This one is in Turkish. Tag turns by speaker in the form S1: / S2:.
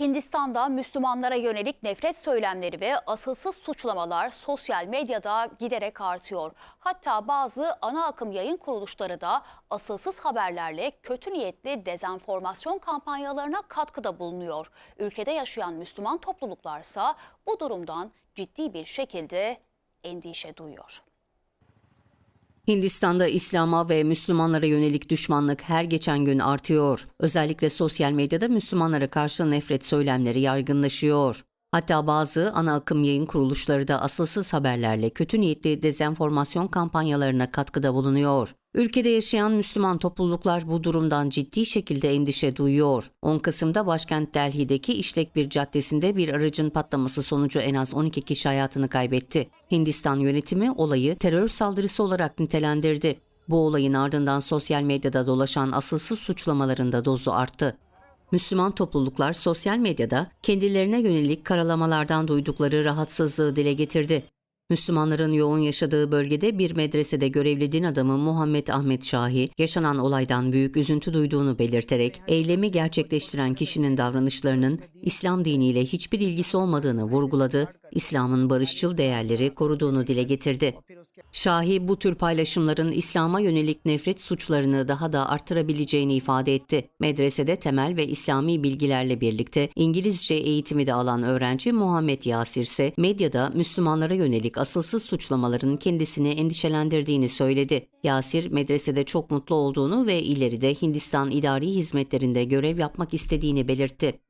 S1: Hindistan'da Müslümanlara yönelik nefret söylemleri ve asılsız suçlamalar sosyal medyada giderek artıyor. Hatta bazı ana akım yayın kuruluşları da asılsız haberlerle kötü niyetli dezenformasyon kampanyalarına katkıda bulunuyor. Ülkede yaşayan Müslüman topluluklarsa bu durumdan ciddi bir şekilde endişe duyuyor.
S2: Hindistan'da İslam'a ve Müslümanlara yönelik düşmanlık her geçen gün artıyor. Özellikle sosyal medyada Müslümanlara karşı nefret söylemleri yaygınlaşıyor. Hatta bazı ana akım yayın kuruluşları da asılsız haberlerle kötü niyetli dezenformasyon kampanyalarına katkıda bulunuyor. Ülkede yaşayan Müslüman topluluklar bu durumdan ciddi şekilde endişe duyuyor. 10 Kasım'da başkent Delhi'deki işlek bir caddesinde bir aracın patlaması sonucu en az 12 kişi hayatını kaybetti. Hindistan yönetimi olayı terör saldırısı olarak nitelendirdi. Bu olayın ardından sosyal medyada dolaşan asılsız suçlamaların da dozu arttı. Müslüman topluluklar sosyal medyada kendilerine yönelik karalamalardan duydukları rahatsızlığı dile getirdi. Müslümanların yoğun yaşadığı bölgede bir medresede görevli din adamı Muhammed Ahmet Şahi, yaşanan olaydan büyük üzüntü duyduğunu belirterek, eylemi gerçekleştiren kişinin davranışlarının İslam diniyle hiçbir ilgisi olmadığını vurguladı, İslam'ın barışçıl değerleri koruduğunu dile getirdi. Şahi bu tür paylaşımların İslam'a yönelik nefret suçlarını daha da arttırabileceğini ifade etti. Medresede temel ve İslami bilgilerle birlikte İngilizce eğitimi de alan öğrenci Muhammed Yasir ise medyada Müslümanlara yönelik asılsız suçlamaların kendisini endişelendirdiğini söyledi. Yasir medresede çok mutlu olduğunu ve ileride Hindistan idari hizmetlerinde görev yapmak istediğini belirtti.